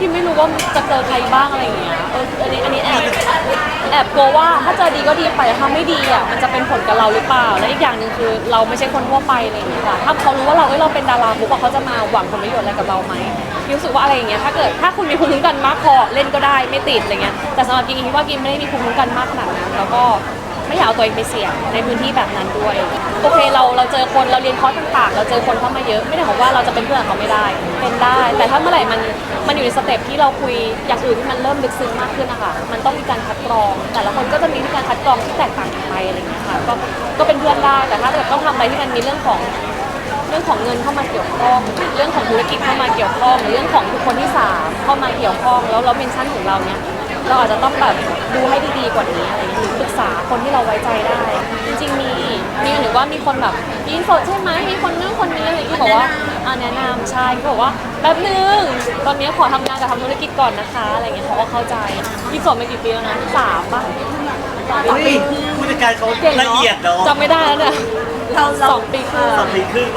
กินไม่รู้ว่าจะเจอใครบ้างอะไรอย่างเงี้ยเอออันนี้อันนี้แอบแอบกลัวว่าถ้าเจอดีก็ดีไปถ้าไม่ดีอะมันจะเป็นผลกับเราหรือเปล่า และอีกอย่างหนึ่งคือเราไม่ใช่คนทั่วไปอะไรอย่างเงี้ยค่ะถ้าเขารู้ว่าเราเอ้ยเราเป็นดาราปุ๊บอะเขาจะมาหวังผลประโยชน์อะไรกับเราไหมรู้สึกว่าอะไรอย่างเงี้ยถ้าเกิดถ้าคุณมีภูมิคุ้มกันมากพอเล่นก็ได้ไม่ติดอะไรเงี้ยแต่สำหรับกินคิดว่ากินไม่ได้มีภูมิคุ้มกันมากขนาดนั้นแล้วก็ไม่อยากเอาตัวเองไปเสี่ยงในพื้นที่แบบนั้นด้วยโอเคเรา เราเจอคนเราเรียนคอร์สต่างๆ เราเจอคนเข้ามาเยอะไม่ได้บอกว่าเราจะเป็นเพื่อนกับเขาไม่ได้ เป็นได้ แต่ถ้าเมื่อไหร่มันมันอยู่ในสเต็ปที่เราคุยอย่างอื่นที่มันเริ่มลึกซึ้งมากขึ้นนะคะมันต้องมีการคัดกรอง แต่ละคนก็จะมีการคัดกรองที่แตกต่างกันไปอะไรอย่างเงี้ยค่ะก็ก็เป็นเพื่อนได้แต่ถ้าเกิดต้องทำอะไรที่มันมีเรื่องของเรื่องของเงินเข้ามาเกี่ยวข้องเรื่องของธุรกิจเข้ามาเกี่ยวข้องหรือเรื่องของบุคคลที่สามเข้ามาเกี่ยวข้องแล้วเราเมนชั่นของเราเนี่ยเราอาจจะต้องแบบดูให้ดีๆกว่านี้อะไรอย่างเงี้ยหรือปรึกษาคนที่เราไว้ใจได้ จริงๆมี ว่ามีคนแบบยินสดใช่ไหมมีคนนู้นคนนี้อะไรอย่างเงี้ยบอกว่าอ่าแนะนำใช่ก็บอกว่าแป๊บนึงตอนนี้ขอทำงานกับทำธุรกิจก่อนนะคะอะไรอย่างเงี้ยเขาก็เข้าใจยินสดมากี่ปีแล้วนะสามป่ะสามเฮ้ยปีผู้จัดการเขาเก่งละเนาะเอียดเนาะจำไม่ได้แล้วเนี่ยเราเราสองปีครึ่ง สองปีครึ่ง